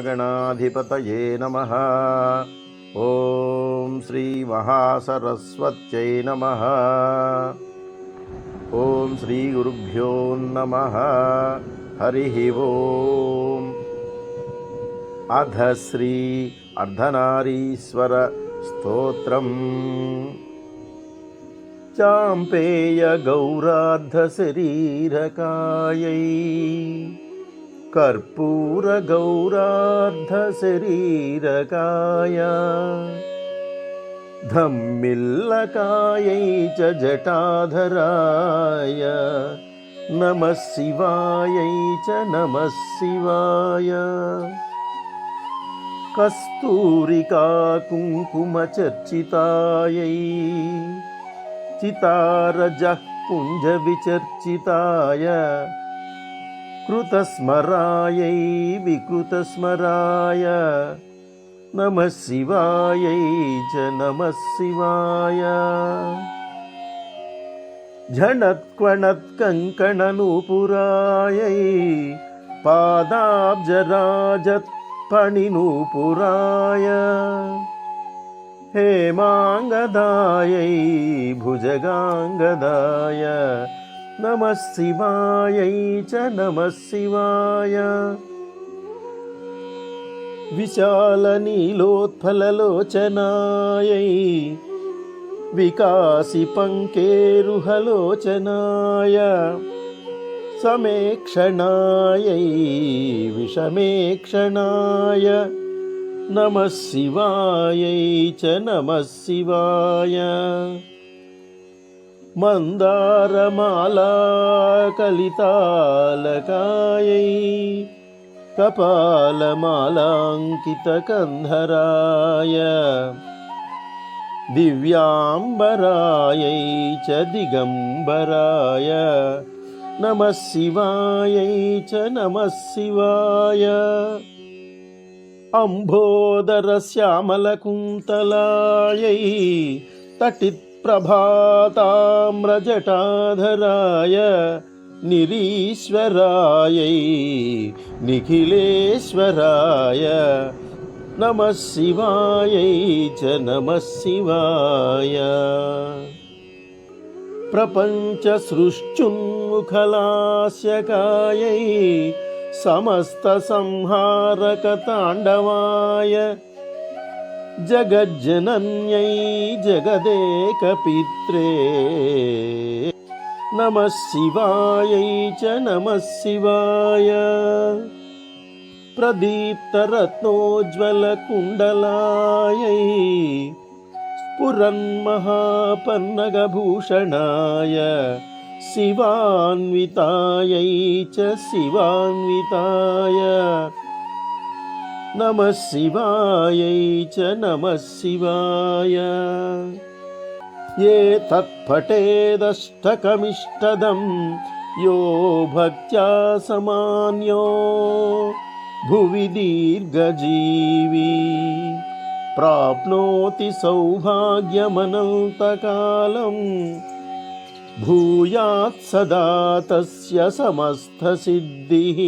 श्रीमहागणाधिपतये नमः ॐ श्रीमहासरस्वत्यै नमः ॐ श्रीगुरुभ्यो नमः हरिः ॐ अध श्री अर्धनारीश्वर स्तोत्रम् चाम्पेयगौरार्धशरीरकायै कर्पूरगौरार्धशरीरकाय धम्मिल्लकायै च जटाधराय नमः शिवायै च नमः शिवाय कस्तूरिका कुङ्कुमचर्चितायै चितारजः पुञ्जविचर्चिताय कृतस्मरायै विकृतस्मराय नमः शिवायै च नमः शिवाय। झणत्क्वणत्कङ्कणनूपुरायै पादाब्जराजत्पणिनूपुराय हेमाङ्गदायै भुजगाङ्गदाय नमः शिवायै च नमः शिवाय विशालनीलोत्फललोचनायै विकासिपङ्केरुहलोचनाय समेक्षणायै विषमेक्षणाय नमः शिवायै च नमः शिवाय मन्दारमालाकलितालकायै कपालमालाङ्कितकन्धराय दिव्याम्बरायै च दिगम्बराय नमः शिवायै च नमः शिवाय अम्भोदरश्यामलकुन्तलायै तटित्प्रभाताम्रजटाधराय निरीश्वरायै निखिलेश्वराय नमः शिवायै च नमः शिवाय प्रपञ्चसृष्टुन्मुखलास्यकायै समस्तसंहारकताण्डवाय जगज्जनन्यै जगदेकपित्रे नमः शिवायै च नमः शिवाय प्रदीप्तरत्नोज्ज्वलकुण्डलायै स्फुरन्महापन्नगभूषणाय शिवान्वितायै च शिवान्विताय నమ శివాయై చ నమ శివాయ. ఏ తత్పటేదష్టకమిష్టదం యో భక్త్యా సమాన్యో భువి దీర్ఘజీవి. ప్రాప్నోతి సౌభాగ్యమనంతకాలం భూయాత్ సదా తస్య సమస్త సిద్ధిః.